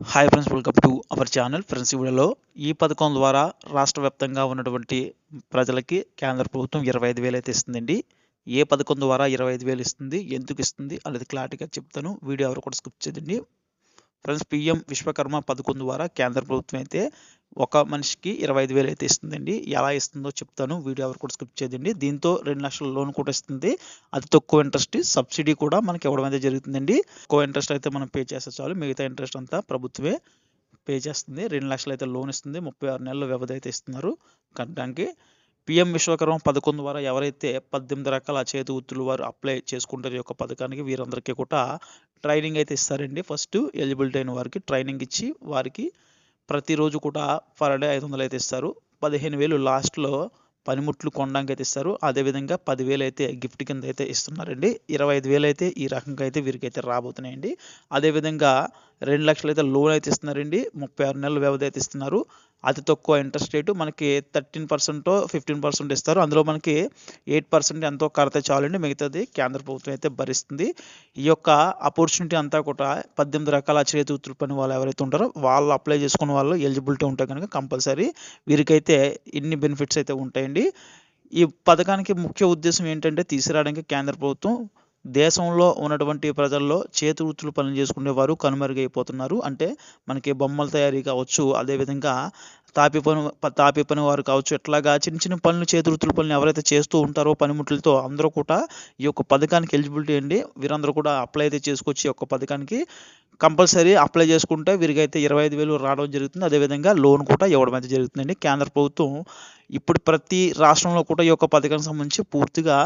Hi friends welcome to our channel friends ఈ వీడియోలో ఈ పథకం ద్వారా రాష్ట్ర వ్యాప్తంగా ఉన్నటువంటి ప్రజలకి కేంద్ర ప్రభుత్వం ఇరవై ఐదు వేలు అయితే ఇస్తుందండి. ఏ పథకం ద్వారా ఇరవై ఐదు వేలు ఇస్తుంది ఎందుకు ఇస్తుంది అనేది క్లారిటీగా చెప్తాను. వీడియో ఎవరు కూడా స్కిప్ చేయండి ఫ్రెండ్స్ పిఎం విశ్వకర్మ పథకం ద్వారా కేంద్ర ప్రభుత్వం అయితే ఒక మనిషికి ఇరవై ఐదు వేలు అయితే ఇస్తుందండి. ఎలా ఇస్తుందో చెప్తాను. వీడియో ఎవరు కూడా స్కిప్ చేయదండి. దీంతో రెండు లక్షల లోన్ కూడా ఇస్తుంది. అతి తక్కువ ఇంట్రెస్ట్ సబ్సిడీ కూడా మనకి ఇవ్వడం అయితే జరుగుతుందండి. ఎక్కువ ఇంట్రెస్ట్ అయితే మనం పే చేస్తే చాలు. మిగతా ఇంట్రెస్ట్ అంతా ప్రభుత్వమే పే చేస్తుంది. రెండు లక్షలు అయితే లోన్ ఇస్తుంది. ముప్పై ఆరు నెలల వ్యవధి అయితే ఇస్తున్నారు. కట్టడానికి పిఎం విశ్వకర్మ పథకం ద్వారా ఎవరైతే పద్దెనిమిది రకాల చేతి వృత్తులు వారు అప్లై చేసుకుంటారు ఈ యొక్క పథకానికి వీరందరికీ కూడా ట్రైనింగ్ అయితే ఇస్తారండి. ఫస్ట్ ఎలిజిబిలిటీ అయిన వారికి ట్రైనింగ్ ఇచ్చి వారికి ప్రతిరోజు కూడా పర్ డే ఐదు వందలు అయితే ఇస్తారు. పదిహేను వేలు లాస్ట్లో పనిముట్లు కొనడానికి అయితే ఇస్తారు. అదేవిధంగా పదివేలు అయితే గిఫ్ట్ కింద అయితే ఇస్తున్నారండి. ఇరవై ఐదు వేలు అయితే ఈ రకంగా అయితే వీరికి అయితే రాబోతున్నాయండి అదేవిధంగా రెండు లక్షలు అయితే లోన్ అయితే ఇస్తున్నారండి. ముప్పై ఆరు నెలల వ్యవధి అయితే ఇస్తున్నారు. అతి తక్కువ ఇంట్రెస్ట్ రేటు మనకి థర్టీన్ పర్సెంట్ ఫిఫ్టీన్ పర్సెంట్ ఇస్తారు. అందులో మనకి ఎయిట్ పర్సెంట్ ఎంతో కడితే చాలండి. మిగతాది కేంద్ర ప్రభుత్వం అయితే భరిస్తుంది. ఈ యొక్క ఆపర్చునిటీ అంతా కూడా పద్దెనిమిది రకాల చేతి వృత్తుల పని వాళ్ళు ఎవరైతే ఉంటారో వాళ్ళు అప్లై చేసుకున్న వాళ్ళు ఎలిజిబిలిటీ ఉంటే కనుక కంపల్సరీ వీరికైతే ఇన్ని బెనిఫిట్స్ అయితే ఉంటాయండి. ఈ పథకానికి ముఖ్య ఉద్దేశం ఏంటంటే తీసుకురావడానికి కేంద్ర ప్రభుత్వం దేశంలో ఉన్నటువంటి ప్రజల్లో చేతి వృత్తులు పనులు చేసుకునేవారు కనుమరుగైపోతున్నారు. అంటే మనకి బొమ్మల తయారీ కావచ్చు అదేవిధంగా తాపి పని తాపి పని వారు కావచ్చు ఇట్లాగా చిన్న చిన్న పనులు చేతి వృత్తుల పనులు ఎవరైతే చేస్తూ ఉంటారో పనిముట్లతో అందరూ కూడా ఈ యొక్క పథకానికి ఎలిజిబిలిటీ అండి. వీరందరూ కూడా అప్లై అయితే చేసుకొచ్చి ఈ యొక్క పథకానికి కంపల్సరీ అప్లై చేసుకుంటే వీరికైతే ఇరవై ఐదు వేలు రావడం జరుగుతుంది. అదేవిధంగా లోన్ కూడా ఇవ్వడం అయితే జరుగుతుందండి. కేంద్ర ప్రభుత్వం ఇప్పుడు ప్రతి రాష్ట్రంలో కూడా ఈ యొక్క పథకానికి సంబంధించి పూర్తిగా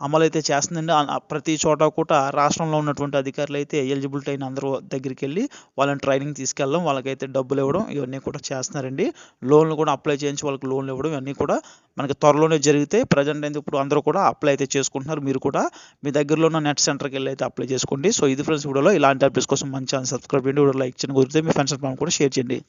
అమలు అయితే చేస్తుందండి ప్రతి చోట కూడా రాష్ట్రంలో ఉన్నటువంటి అధికారులు అయితే ఎలిజిబిలిటీ అయిన అందరూ దగ్గరికి వెళ్ళి వాళ్ళని ట్రైనింగ్ తీసుకెళ్ళడం వాళ్ళకైతే డబ్బులు ఇవ్వడం ఇవన్నీ కూడా చేస్తున్నారండి. లోన్లు కూడా అప్లై చేయించి వాళ్ళకి లోన్లు ఇవ్వడం ఇవన్నీ కూడా మనకి త్వరలోనే జరిగితే ప్రజెంట్ అయితే ఇప్పుడు అందరూ కూడా అప్లై అయితే చేసుకుంటున్నారు. మీరు కూడా మీ దగ్గరలో ఉన్న నెట్ సెంటర్కి వెళ్ళి అయితే అప్లై చేసుకోండి. సో ఇది ఫ్రెండ్స్ వీడియోలో ఇలాంటి అప్డేట్స్ కోసం మంచి ఛానల్ సబ్స్క్రైబ్ చేయండి. వీడియో లైక్ చేయండి. కుదిరితే మీ ఫ్రెండ్స్ కూడా షేర్ చేయండి.